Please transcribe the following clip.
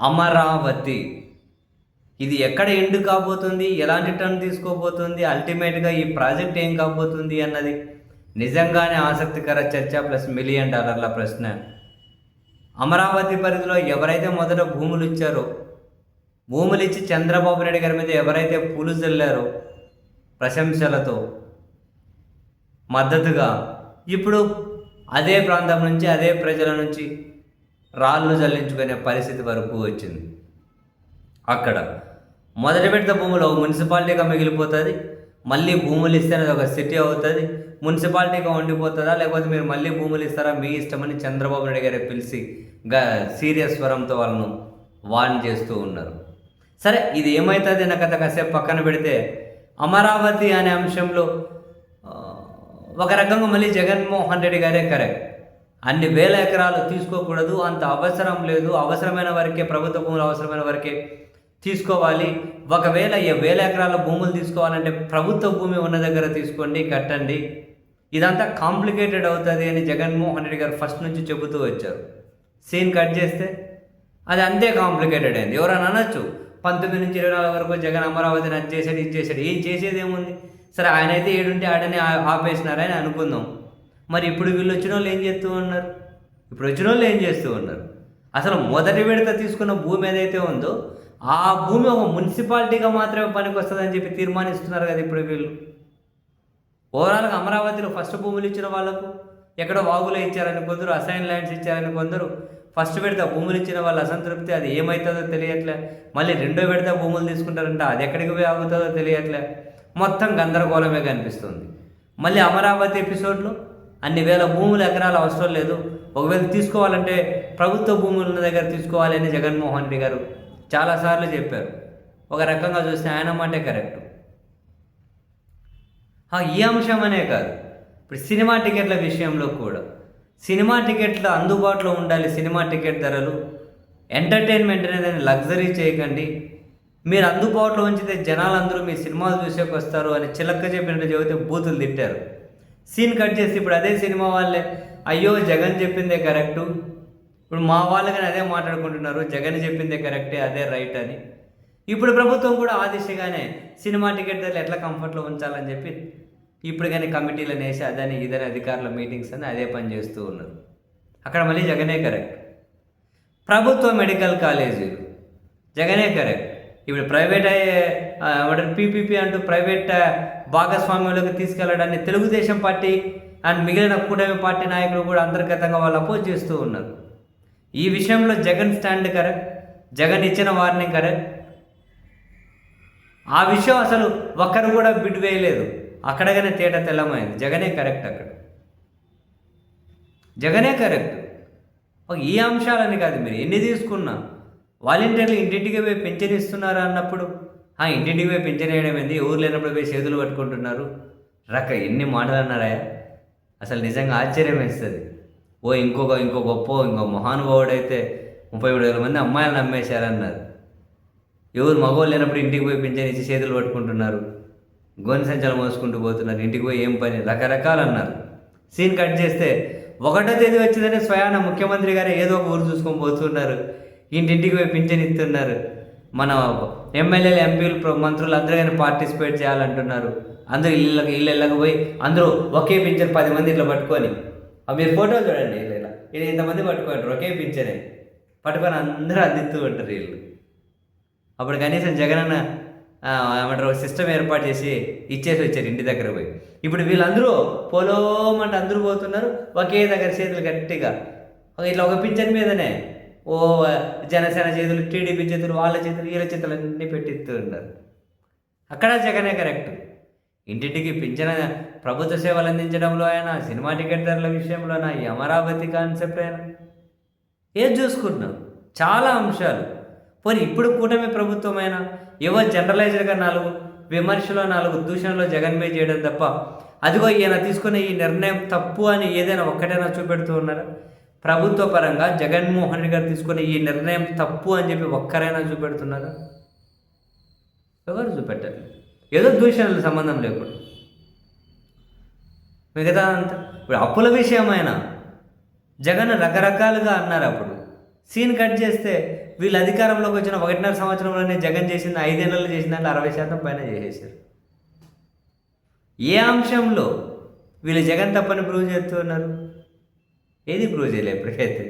అమరావతి. ఇది ఎక్కడ ఎండ్ కాబోతుంది? ఎలాంటి టర్న్ తీసుకోబోతుంది? అల్టిమేట్గా ఈ ప్రాజెక్ట్ ఏం కాబోతుంది అన్నది నిజంగానే ఆసక్తికర చర్చ ప్లస్ మిలియన్ డాలర్ల ప్రశ్న. అమరావతి పరిధిలో ఎవరైతే మొదట భూములు ఇచ్చారో భూములు ఇచ్చి చంద్రబాబు నాయుడు గారి మీద ఎవరైతే పూలు చల్లారో ప్రశంసలతో మద్దతుగా ఇప్పుడు అదే ప్రాంతం నుంచి అదే ప్రజల నుంచి రాళ్ళు జల్లించుకునే పరిస్థితి వరకు వచ్చింది. అక్కడ మొదటి విడత భూములు ఒక మున్సిపాలిటీగా మిగిలిపోతుంది మళ్ళీ భూములు ఇస్తే అది ఒక సిటీ అవుతుంది. మున్సిపాలిటీగా ఉండిపోతుందా లేకపోతే మీరు మళ్ళీ భూములు ఇస్తారా? మీ ఇష్టమని చంద్రబాబు నాయుడు గారు పిలిచి గా సీరియస్ స్వరంతో వాళ్ళను వార్న్ చేస్తూ ఉన్నారు. సరే ఇది ఏమవుతుంది అన్న కథ కాసేపు పక్కన పెడితే అమరావతి అనే అంశంలో ఒక రకంగా మళ్ళీ జగన్మోహన్ రెడ్డి గారే కరెక్ట్. అన్ని వేల ఎకరాలు తీసుకోకూడదు అంత అవసరం లేదు అవసరమైన వరకే ప్రభుత్వ భూములు అవసరమైన వరకే తీసుకోవాలి. ఒకవేళ ఈ వేల ఎకరాల భూములు తీసుకోవాలంటే ప్రభుత్వ భూమి ఉన్న దగ్గర తీసుకోండి కట్టండి. ఇదంతా కాంప్లికేటెడ్ అవుతుంది అని జగన్మోహన్ రెడ్డి గారు ఫస్ట్ నుంచి చెబుతూ వచ్చారు. సీన్ కట్ చేస్తే అది అంతే కాంప్లికేటెడ్ అయింది. ఎవరైనా అనొచ్చు పంతొమ్మిది నుంచి ఇరవై నాలుగు వరకు జగన్ అమరావతిని అది చేశాడు ఇది చేశాడు ఏం చేసేది ఏముంది? సరే ఆయన అయితే ఏడుంటే ఆడనే ఆపేసినారని అనుకుందాం. మరి ఇప్పుడు వీళ్ళు వచ్చిన వాళ్ళు ఏం చేస్తూ ఉన్నారు? ఇప్పుడు వచ్చిన వాళ్ళు ఏం చేస్తూ ఉన్నారు? అసలు మొదటి విడత తీసుకున్న భూమి ఏదైతే ఉందో ఆ భూమి ఒక మున్సిపాలిటీగా మాత్రమే పనికి వస్తుందని చెప్పి తీర్మానిస్తున్నారు కదా ఇప్పుడు వీళ్ళు. ఓవరాల్గా అమరావతిలో ఫస్ట్ భూములు ఇచ్చిన వాళ్ళకు ఎక్కడో వాగులో ఇచ్చారని కొందరు అసైన్ ల్యాండ్స్ ఇచ్చారని కొందరు ఫస్ట్ విడత భూములు ఇచ్చిన వాళ్ళ అసంతృప్తి అది ఏమవుతుందో తెలియట్లే. మళ్ళీ రెండో విడత భూములు తీసుకుంటారంట అది ఎక్కడికి పోయి ఆగుతుందో తెలియట్లే. మొత్తం గందరగోళమే కనిపిస్తుంది. మళ్ళీ అమరావతి ఎపిసోడ్లో అన్ని వేల భూములు ఎకరాలు అవసరం లేదు. ఒకవేళ తీసుకోవాలంటే ప్రభుత్వ భూములు ఉన్న దగ్గర తీసుకోవాలి అని జగన్మోహన్ రెడ్డి గారు చాలాసార్లు చెప్పారు. ఒక రకంగా చూస్తే ఆయన మాటే కరెక్ట్. ఈ అంశం అనే కాదు. ఇప్పుడు సినిమా టికెట్ల విషయంలో కూడా. సినిమా టికెట్లు అందుబాటులో ఉండాలి సినిమా టికెట్ ధరలు. ఎంటర్టైన్మెంట్ అనేది లగ్జరీ చేయకండి. మీరు అందుబాటులో ఉంచితే జనాలందరూ మీ సినిమాలు చూసేకి వస్తారు అని చిలక్క చెప్పినట్టు చెబితే బూతులు తిట్టారు. సీన్ కట్ చేసి ఇప్పుడు అదే సినిమా వాళ్ళే. అయ్యో జగన్ చెప్పిందే కరెక్టు. ఇప్పుడు మా వాళ్ళు కానీ అదే మాట్లాడుకుంటున్నారు. జగన్ చెప్పిందే కరెక్టే అదే రైట్ అని. ఇప్పుడు ప్రభుత్వం కూడా ఆ దిశగానే సినిమా టికెట్ ధరలు ఎట్లా కంఫర్ట్లో ఉంచాలని చెప్పి ఇప్పుడు కానీ కమిటీలు అనేసి అదని ఇదని అధికారుల మీటింగ్స్ అని అదే పని చేస్తూ ఉన్నారు. అక్కడ మళ్ళీ జగనే కరెక్ట్. ప్రభుత్వ మెడికల్ కాలేజీలు. జగనే కరెక్ట్. ఇప్పుడు ప్రైవేట్ ఏమంటారు పీపీపీ అంటూ ప్రైవేట్ భాగస్వామ్యంలోకి తీసుకెళ్ళడాన్ని తెలుగుదేశం పార్టీ అండ్ మిగిలిన కూటమి పార్టీ నాయకులు కూడా అంతర్గతంగా వాళ్ళు అపోజ్ చేస్తూ ఉన్నారు. ఈ విషయంలో జగన్ స్టాండ్ కరెక్ట్ జగన్ ఇచ్చిన వార్నింగ్ కరెక్ట్ ఆ విషయం అసలు ఒక్కరు కూడా బిడ్ వేయలేదు. అక్కడగానే తేట తెల్లమైంది. జగనే కరెక్ట్ అక్కడ. జగనే కరెక్ట్. ఈ అంశాలని కాదు మీరు ఎన్ని తీసుకున్నా. వాలంటీర్లు ఇంటింటికి పోయి పెన్షన్ ఇస్తున్నారా అన్నప్పుడు? ఆ ఇంటింటికి పోయి పెన్షన్ వేయడం ఏంది? ఊరు లేనప్పుడు పోయి చేతులు పట్టుకుంటున్నారు. రక ఎన్ని మాటలు అన్నారాయా అసలు నిజంగా ఆశ్చర్యం వేస్తుంది. ఓ ఇంకొక ఇంకో గొప్ప ఇంకో మహానుభావుడైతే ముప్పై మూడు వేల మంది అమ్మాయిలను నమ్మేశారన్నారు. ఎవరు మగవాళ్ళు లేనప్పుడు ఇంటికి పోయి పెంచని ఇచ్చి చేతులు పట్టుకుంటున్నారు. గోని సంచాలు మోసుకుంటూ పోతున్నారు. ఇంటికి పోయి ఏం పని? రకరకాలు అన్నారు సీన్ కట్ చేస్తే ఒకటో తేదీ వచ్చిందనే స్వయాన ముఖ్యమంత్రి గారు ఏదో ఒక ఊరు చూసుకొని పోతున్నారు. ఇంటింటికి పోయి పింఛన్ ఇస్తున్నారు. మన ఎమ్మెల్యేలు ఎంపీలు మంత్రులు అందరూ కానీ పార్టిసిపేట్ చేయాలంటున్నారు. అందరూ ఇళ్ళకి ఇళ్ళకి పోయి అందరూ ఒకే పింఛన్ పది మంది ఇట్లా పట్టుకొని. మీరు ఫోటోలు చూడండి ఇలా ఇలా ఇంతమంది పట్టుకుంటారు ఒకే పింఛనే. పట్టుకొని అందరూ అందిస్తూ ఉంటారు వీళ్ళు. అప్పుడు కనీసం జగనన్న అన్న ఏమంటారు సిస్టమ్ ఏర్పాటు చేసి ఇచ్చేసి వచ్చారు ఇంటి దగ్గర పోయి. ఇప్పుడు వీళ్ళందరూ పొలోమంటే అందరూ పోతున్నారు ఒకే దగ్గర చేతులు గట్టిగా. ఇట్లా ఒక పింఛన్ మీదనే. ఓ జనసేన చేతులు టీడీపీ చేతులు వాళ్ళ చేతులు వీళ్ళ చేతులు అన్నీ పెట్టిస్తూ ఉన్నారు. అక్కడ జగనే కరెక్ట్ ఇంటింటికి పింఛన ప్రభుత్వ సేవలు అందించడంలో అయినా సినిమా టికెట్ ధరల విషయంలోనా ఈ అమరావతి కాన్సెప్ట్ అయినా? ఏం చూసుకుంటున్నాం చాలా అంశాలు. పోనీ ఇప్పుడు కూటమి ప్రభుత్వమైనా ఏవో జనరలైజ్డ్గా నాలుగు విమర్శలో నాలుగు దూషణలో జగన్ మీద చేయడం తప్ప అదిగో ఈయన తీసుకున్న ఈ నిర్ణయం తప్పు అని ఏదైనా ఒక్కటైనా చూపెడుతూ ఉన్నారా? ప్రభుత్వ పరంగా జగన్మోహన్ రెడ్డి గారు తీసుకునే ఈ నిర్ణయం తప్పు అని చెప్పి ఒక్కరైనా చూపెడుతున్నారా? ఎవరు చూపెట్టారు? ఏదో దూషణలు సంబంధం లేకుండా. మిగతా అంత? ఇప్పుడు అప్పుల విషయమైనా జగన్ రకరకాలుగా అన్నారు అప్పుడు. సీన్ కట్ చేస్తే వీళ్ళు అధికారంలోకి వచ్చిన ఒకటిన్నర సంవత్సరంలోనే జగన్ చేసింది ఐదేళ్ళలో చేసిన దాంట్లో అరవై శాతం పైన చేసేసారు ఏ అంశంలో వీళ్ళు జగన్ తప్పని ప్రూవ్ చేస్తున్నారు ఏది ప్రూవ్ చేయలేదు ఇప్పటికైతే?